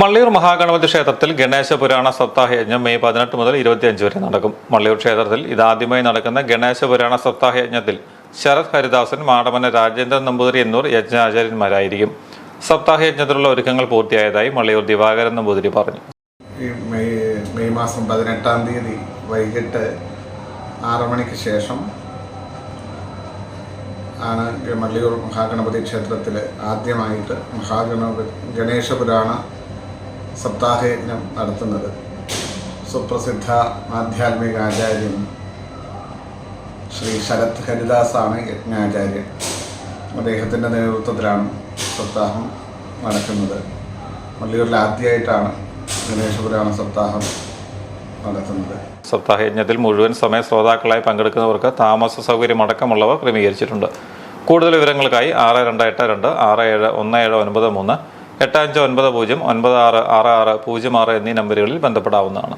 മള്ളിയൂർ മഹാഗണപതി ക്ഷേത്രത്തിൽ ഗണേശ പുരാണ സപ്താഹ യജ്ഞം മെയ് പതിനെട്ട് മുതൽ ഇരുപത്തിയഞ്ച് വരെ നടക്കും. മള്ളിയൂർ ക്ഷേത്രത്തിൽ ഇതാദ്യമായി നടക്കുന്ന ഗണേശ പുരാണ സപ്താഹ യജ്ഞത്തിൽ ശരത് ഹരിദാസൻ മാടമന രാജേന്ദ്രൻ നമ്പൂതിരി എന്നിവർ യജ്ഞാചാര്യന്മാരായിരിക്കും. സപ്താഹ യജ്ഞത്തിലുള്ള ഒരുക്കങ്ങൾ പൂർത്തിയായതായി മള്ളിയൂർ ദിവാകരൻ നമ്പൂതിരി പറഞ്ഞു. മെയ് മാസം പതിനെട്ടാം തീയതി വൈകിട്ട് ആറ് മണിക്ക് ശേഷം ആണ് മള്ളിയൂർ മഹാഗണപതി ക്ഷേത്രത്തിൽ ആദ്യമായിട്ട് മഹാഗണപതി ഗണേശ പുരാണ സപ്താഹയജ്ഞം നടത്തുന്നത്. സുപ്രസിദ്ധ ആധ്യാത്മിക ആചാര്യൻ ശ്രീ ശരത് ഹരിദാസാണ് യജ്ഞാചാര്യൻ. അദ്ദേഹത്തിന്റെ നേതൃത്വത്തിലാണ് സപ്താഹം നടക്കുന്നത്. വള്ളിയൂരിൽ ആദ്യമായിട്ടാണ് ഗണേശപുരാണ് സപ്താഹം നടത്തുന്നത്. സപ്താഹയജ്ഞത്തിൽ മുഴുവൻ സമയ ശ്രോതാക്കളായി പങ്കെടുക്കുന്നവർക്ക് താമസ സൗകര്യം അടക്കമുള്ളവ ക്രമീകരിച്ചിട്ടുണ്ട്. കൂടുതൽ വിവരങ്ങൾക്കായി ആറ് രണ്ട് എട്ട് രണ്ട് ആറ് ഏഴ് ഒന്ന് ഏഴ് ഒൻപത് മൂന്ന് എട്ട് അഞ്ച് ഒൻപത് പൂജ്യം ഒൻപത് ആറ് ആറ് ആറ് പൂജ്യം ആറ് എന്നീ നമ്പറുകളിൽ ബന്ധപ്പെടാവുന്നതാണ്.